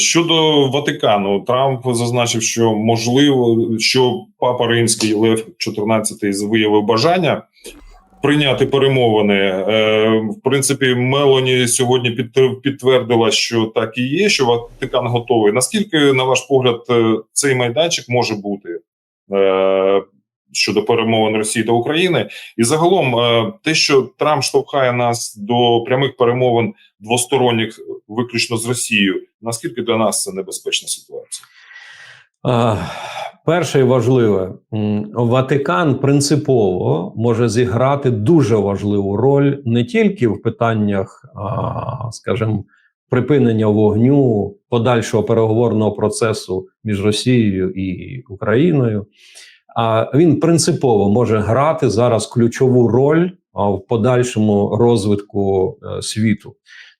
Щодо Ватикану, Трамп зазначив, що можливо, що папа римський Лев XIV виявив бажання прийняти перемовини. Е, в принципі, Мелоні сьогодні під- підтвердила, що так і є, що Ватикан готовий. Наскільки, на ваш погляд, е, цей майданчик може бути е, щодо перемовин Росії та України? І загалом, те, що Трамп штовхає нас до прямих перемовин двосторонніх, виключно з Росією, наскільки для нас це небезпечна ситуація? Перше і важливе, Ватикан принципово може зіграти дуже важливу роль не тільки в питаннях, скажімо, припинення вогню, подальшого переговорного процесу між Росією і Україною. А він принципово може грати зараз ключову роль в подальшому розвитку е, світу.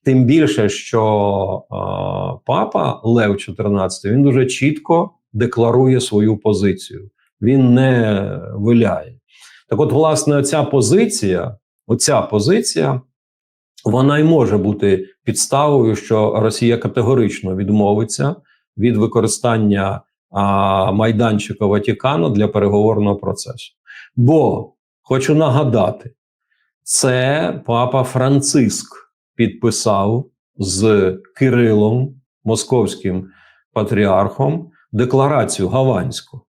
Тим більше, що а, папа Лев XIV, він дуже чітко декларує свою позицію. Він не виляє. Так, от, власне, ця позиція, оця позиція, вона й може бути підставою, що Росія категорично відмовиться від використання а, майданчика Ватикану для переговорного процесу. Бо хочу нагадати, це папа Франциск підписав з Кирилом, московським патріархом, декларацію Гаванську,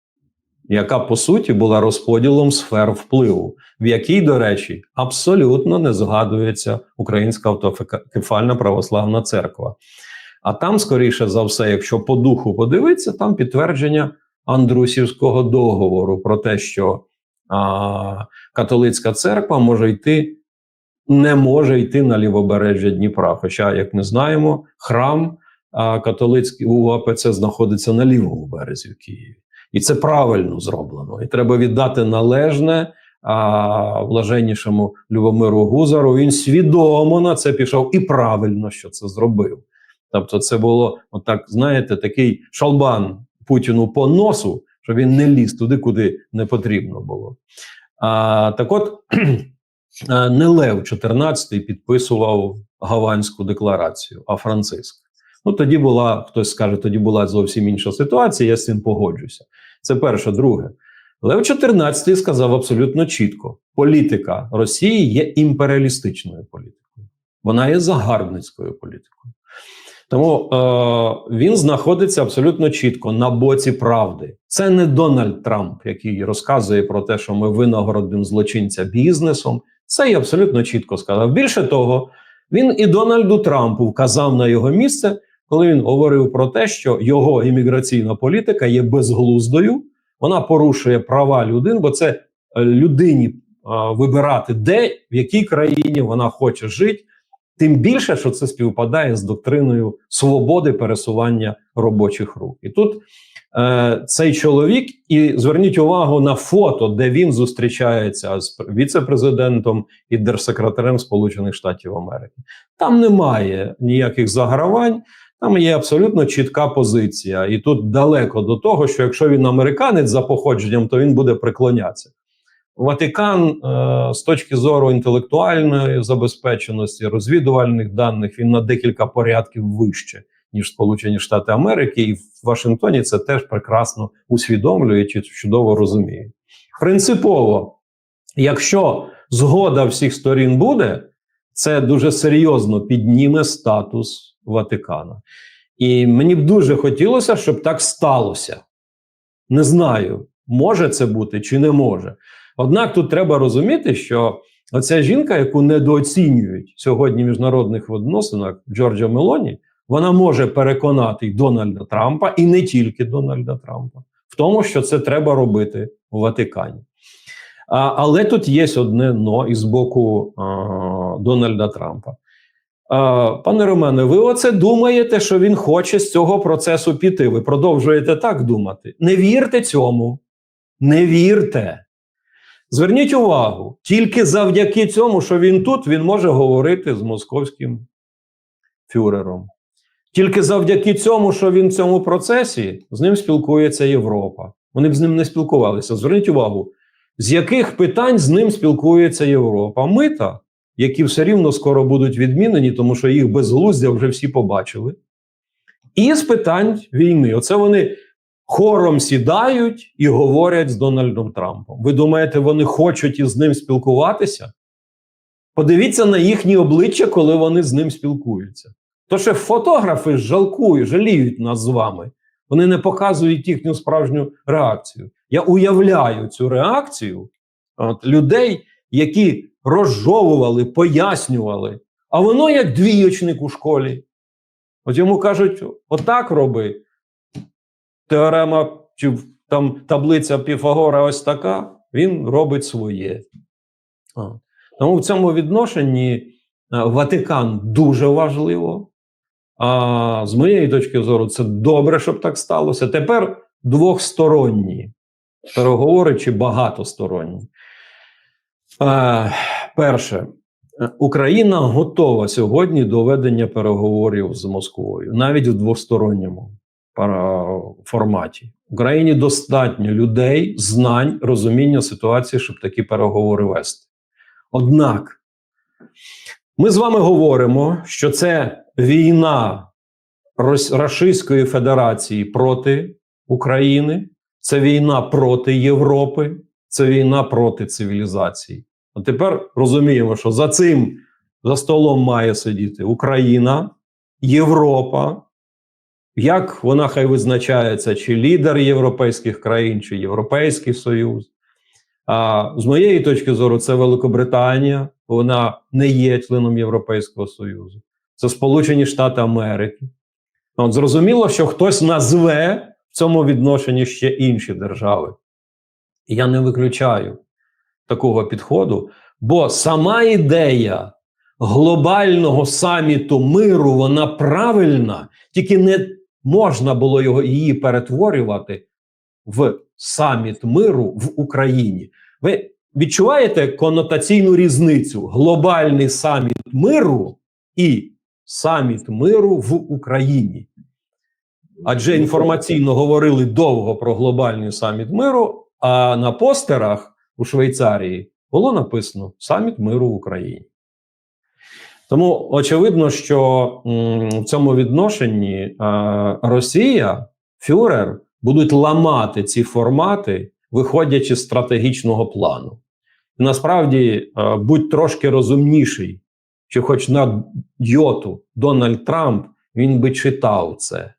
яка по суті була розподілом сфер впливу, в якій, до речі, абсолютно не згадується Українська автокефальна православна церква. А там, скоріше за все, якщо по духу подивитися, там підтвердження Андрусівського договору про те, що а, католицька церква може йти, не може йти на лівобережжя Дніпра. Хоча, як ми знаємо, храм католицький у АПЦ знаходиться на лівому березі в Києві. І це правильно зроблено. І треба віддати належне а, блаженнішому Любомиру Гузару. Він свідомо на це пішов і правильно, що це зробив. Тобто, це було, отак, знаєте, такий шалбан Путіну по носу, що він не ліз туди, куди не потрібно було. А, Так от не Лев 14 підписував Гаванську декларацію, а Франциск. Ну тоді була, хтось скаже, тоді була зовсім інша ситуація, я з цим погоджуся. Це перше. Друге, Лев 14 сказав абсолютно чітко: політика Росії є імперіалістичною політикою, вона є загарбницькою політикою. Тому е, він знаходиться абсолютно чітко на боці правди. Це не Дональд Трамп, який розказує про те, що ми винагородимо злочинця бізнесом. Це і абсолютно чітко сказав. Більше того, він і Дональду Трампу вказав на його місце, коли він говорив про те, що його імміграційна політика є безглуздою, вона порушує права людин, бо це е, людині вибирати, де в якій країні вона хоче жити. Тим більше, що це співпадає з доктриною свободи пересування робочих рук. І тут е, цей чоловік, і зверніть увагу на фото, де він зустрічається з віце-президентом і держсекретарем Сполучених Штатів Америки. Там немає ніяких загравань, там є абсолютно чітка позиція. І тут далеко до того, що якщо він американець за походженням, то він буде приклонятися. Ватикан е, з точки зору інтелектуальної забезпеченості, розвідувальних даних, він на декілька порядків вище, ніж Сполучені Штати Америки, і в Вашингтоні це теж прекрасно усвідомлюють і чудово розуміють. Принципово, якщо згода всіх сторін буде, це дуже серйозно підніме статус Ватикана. І мені б дуже хотілося, щоб так сталося. Не знаю, може це бути чи не може. Однак тут треба розуміти, що оця жінка, яку недооцінюють сьогодні в міжнародних відносинах Джорджа Мелоні, вона може переконати Дональда Трампа, і не тільки Дональда Трампа, в тому, що це треба робити в Ватикані. А, Але тут є одне но із боку а, Дональда Трампа. А, Пане Романе, ви оце думаєте, що він хоче з цього процесу піти? Ви продовжуєте так думати? Не вірте цьому. Не вірте. Зверніть увагу, тільки завдяки цьому, що він тут, він може говорити з московським фюрером. Тільки завдяки цьому, що він в цьому процесі, з ним спілкується Європа. Вони б з ним не спілкувалися. Зверніть увагу, з яких питань з ним спілкується Європа? Мита, які все рівно скоро будуть відмінені, тому що їх безглуздя вже всі побачили. і з питань війни. Оце вони хором сідають і говорять з Дональдом Трампом. Ви думаєте, вони хочуть із ним спілкуватися? Подивіться на їхні обличчя, коли вони з ним спілкуються. То що фотографи жалкують, жаліють нас з вами. Вони не показують їхню справжню реакцію. Я уявляю цю реакцію от, людей, які розжовували, пояснювали, а воно як двіючник у школі. От йому кажуть: отак роби. Теорема чи там таблиця Піфагора ось така, він робить своє. Тому в цьому відношенні е, Ватикан дуже важливо. А з моєї точки зору, це добре, щоб так сталося. Тепер двохсторонні переговори чи багатосторонні. Е, перше, Україна готова сьогодні до ведення переговорів з Москвою, навіть в двосторонньому форматі. Україні достатньо людей, знань, розуміння ситуації, щоб такі переговори вести. Однак, ми з вами говоримо, що це війна Російської Федерації проти України, це війна проти Європи, це війна проти цивілізації. А тепер розуміємо, що за цим за столом має сидіти Україна, Європа. Як вона хай визначається, чи лідер європейських країн, чи Європейський Союз. А з моєї точки зору, це Великобританія, вона не є членом Європейського Союзу. Це Сполучені Штати Америки. От зрозуміло, що хтось назве в цьому відношенні ще інші держави. Я не виключаю такого підходу, бо сама ідея глобального саміту миру, вона правильна, тільки не можна було його, її перетворювати в саміт миру в Україні. Ви відчуваєте конотаційну різницю? Глобальний саміт миру і саміт миру в Україні. Адже інформаційно говорили довго про глобальний саміт миру, а на постерах у Швейцарії було написано саміт миру в Україні. Тому очевидно, що в цьому відношенні Росія, Фюрер будуть ламати ці формати, виходячи з стратегічного плану. Насправді, е, будь трошки розумніший, чи хоч на йоту Дональд Трамп він би читав це.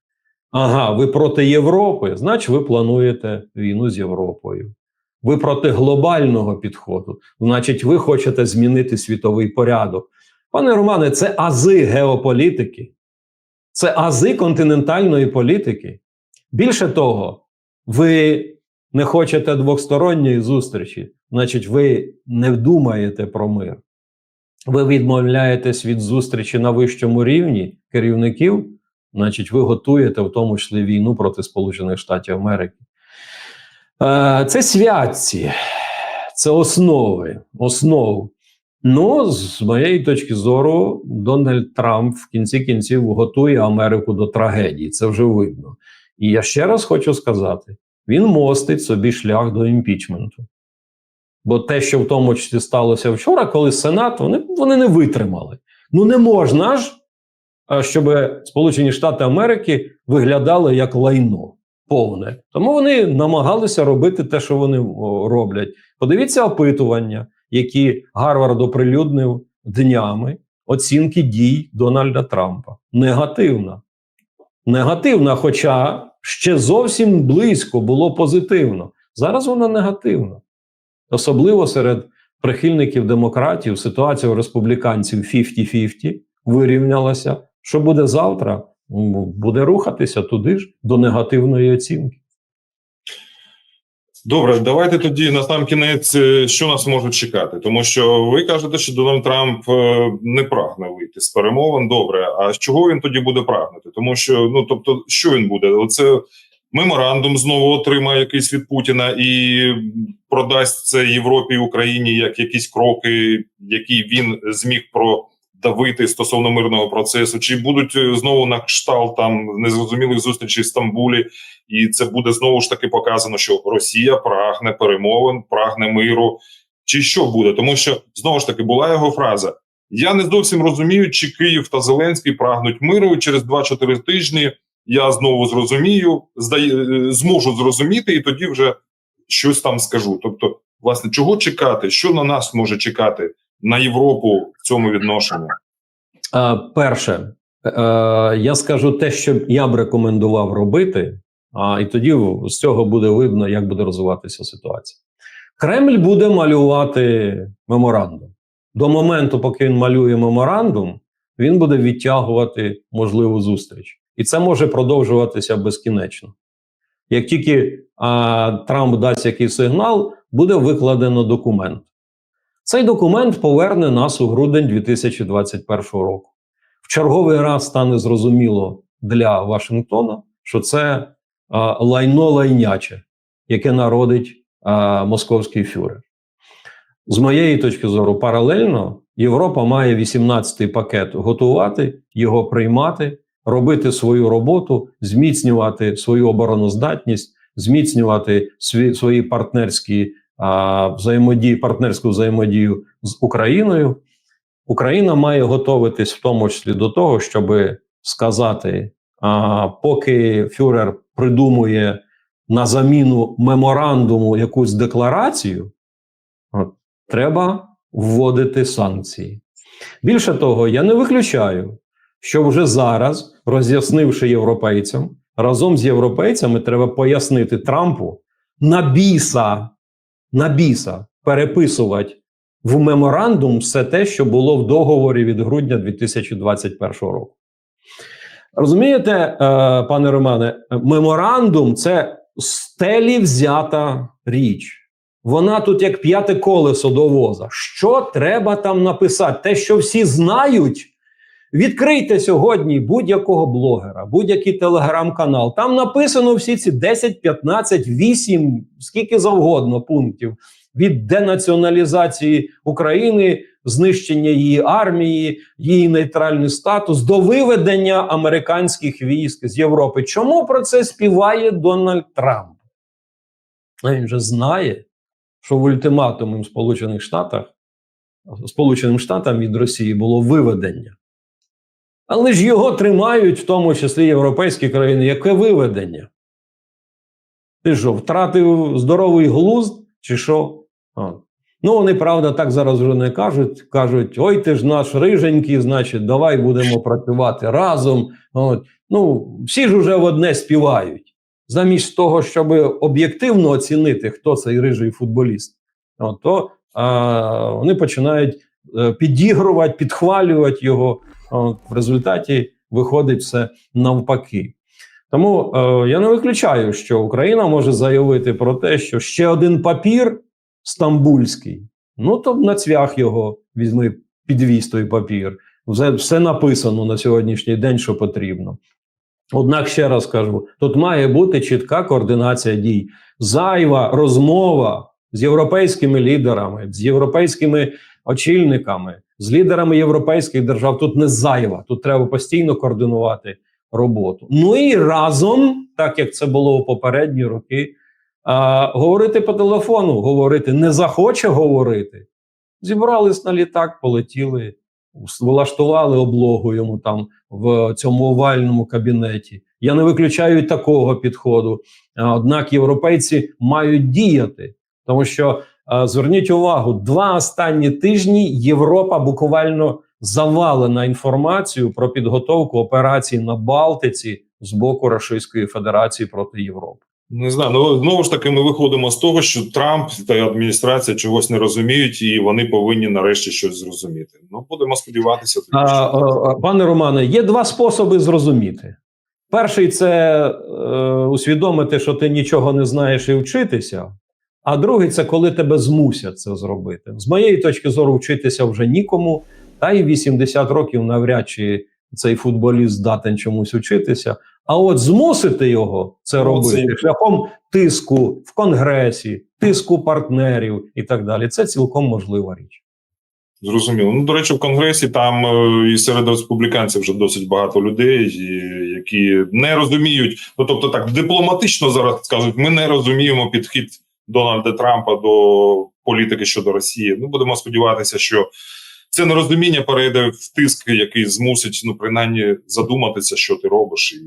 Ага, ви проти Європи, значить, ви плануєте війну з Європою. Ви проти глобального підходу, значить, ви хочете змінити світовий порядок. Пане Романе, це ази геополітики, це ази континентальної політики. Більше того, ви не хочете двосторонньої зустрічі, значить, ви не думаєте про мир. Ви відмовляєтесь від зустрічі на вищому рівні керівників, значить, ви готуєте в тому числі війну проти Сполучених Штатів Америки. Е, Це святці, це основи, основ. Ну, з моєї точки зору, Дональд Трамп в кінці кінців готує Америку до трагедії. Це вже видно. І я ще раз хочу сказати: він мостить собі шлях до імпічменту. Бо те, що в тому числі сталося вчора, коли Сенат, вони, вони не витримали. Ну не можна ж, щоб Сполучені Штати Америки виглядали як лайно повне. Тому вони намагалися робити те, що вони роблять. Подивіться опитування, які Гарвард оприлюднив днями оцінки дій Дональда Трампа. Негативна. Негативна, хоча ще зовсім близько було позитивно. Зараз вона негативна. Особливо серед прихильників демократів ситуація у республіканців 50-50 вирівнялася. Що буде завтра? Буде рухатися туди ж до негативної оцінки. Добре, давайте тоді на сам кінець, е, що нас може чекати, тому що ви кажете, що Дональд Трамп е, не прагне вийти з перемовин. Добре, а чого він тоді буде прагнути? Тому що ну тобто, що він буде? Оце меморандум знову отримає якийсь від Путіна і продасть це Європі і Україні як якісь кроки, які він зміг продавити стосовно мирного процесу, чи будуть е, знову на кшталт там незрозумілих зустрічей в Стамбулі, і це буде знову ж таки показано, що Росія прагне перемовин, прагне миру. Чи що буде? Тому що знову ж таки була його фраза: Я не зовсім розумію, чи Київ та Зеленський прагнуть миру через 2-4 тижні я знову зрозумію, е, зможу зрозуміти, і тоді вже щось там скажу. Тобто, власне, чого чекати? Що на нас може чекати на Європу в цьому відношенні? Е, Перше, е, я скажу те, що я б рекомендував робити, і тоді з цього буде видно, як буде розвиватися ситуація. Кремль буде малювати меморандум. До моменту, поки він малює меморандум, він буде відтягувати можливу зустріч. І це може продовжуватися безкінечно. Як тільки а, Трамп дасть якийсь сигнал, буде викладено документ. Цей документ поверне нас у грудень 2021 року. В черговий раз стане зрозуміло для Вашингтона, що це а, лайно лайняче, яке народить а, московський фюрер. З моєї точки зору, паралельно Європа має 18-й пакет готувати, його приймати, робити свою роботу, зміцнювати свою обороноздатність, зміцнювати сві, свої партнерські а, взаємодії, партнерську взаємодію з Україною. Україна має готуватись в тому числі до того, щоб сказати, а, поки Фюрер придумує на заміну меморандуму якусь декларацію, треба вводити санкції. Більше того, я не виключаю, що вже зараз, роз'яснивши європейцям, разом з європейцями треба пояснити Трампу на біса, на біса переписувати в меморандум все те, що було в договорі від грудня 2021 року. Розумієте, е, пане Романе, меморандум це стелі взята річ. Вона тут як п'яте колесо до воза. Що треба там написати? Те, що всі знають. Відкрийте сьогодні будь-якого блогера, будь-який телеграм-канал. Там написано всі ці 10, 15, 8, скільки завгодно пунктів від денаціоналізації України, знищення її армії, її нейтральний статус до виведення американських військ з Європи. Чому про це співає Дональд Трамп? А Він же знає, що в ультиматумі Сполучених Штатах Сполученим Штатам від Росії було виведення. Але ж його тримають, в тому числі європейські країни. Яке виведення? Ти що, втратив здоровий глузд, чи що? А. Ну, вони, правда, так зараз вже не кажуть. Кажуть: ой, ти ж наш риженький, значить, давай будемо працювати разом. От. Ну, всі ж уже в одне співають. Замість того, щоб об'єктивно оцінити, хто цей рижий футболіст, от, то а, вони починають е, підігрувати, підхвалювати його. В результаті виходить все навпаки. Тому е, я не виключаю, що Україна може заявити про те, що ще один папір стамбульський, ну то на цвях його візьми підвіз той папір. Все, все написано на сьогоднішній день, що потрібно. Однак ще раз кажу: тут має бути чітка координація дій, зайва розмова з європейськими лідерами, з європейськими очільниками, з лідерами європейських держав. Тут не зайва, тут треба постійно координувати роботу. Ну і разом, так як це було у попередні роки, а, говорити по телефону, говорити не захоче говорити. Зібрались на літак, полетіли, влаштували облогу йому там в цьому овальному кабінеті. Я не виключаю такого підходу. Однак європейці мають діяти, тому що зверніть увагу, два останні тижні Європа буквально завалена інформацією про підготовку операцій на Балтиці з боку Російської Федерації проти Європи. Не знаю, ну знову ж таки, ми виходимо з того, що Трамп та адміністрація чогось не розуміють, і вони повинні нарешті щось зрозуміти. Ну будемо сподіватися. А, що- а, пане Романе, є два способи зрозуміти. Перший це е, усвідомити, що ти нічого не знаєш і вчитися. А другий це коли тебе змусять це зробити. З моєї точки зору, вчитися вже нікому, та й 80 років навряд чи цей футболіст здатен чомусь вчитися. А от змусити його це робити це- шляхом тиску в конгресі, тиску партнерів і так далі. Це цілком можлива річ. Зрозуміло. Ну, до речі, в Конгресі там е, і серед республіканців вже досить багато людей, які не розуміють. Ну тобто, так дипломатично зараз скажуть, ми не розуміємо підхід Дональда Трампа до політики щодо Росії. Ну будемо сподіватися, що це нерозуміння перейде в тиск, який змусить ну принаймні задуматися, що ти робиш, і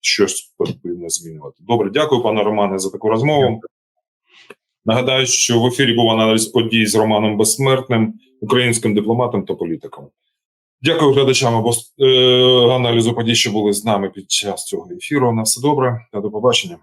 щось потрібно змінювати. Добре, дякую, пане Романе, за таку розмову. Нагадаю, що в ефірі був аналіз подій з Романом Безсмертним, українським дипломатом та політиком. Дякую глядачам е, аналізу подій, що були з нами під час цього ефіру. На все добре та до побачення.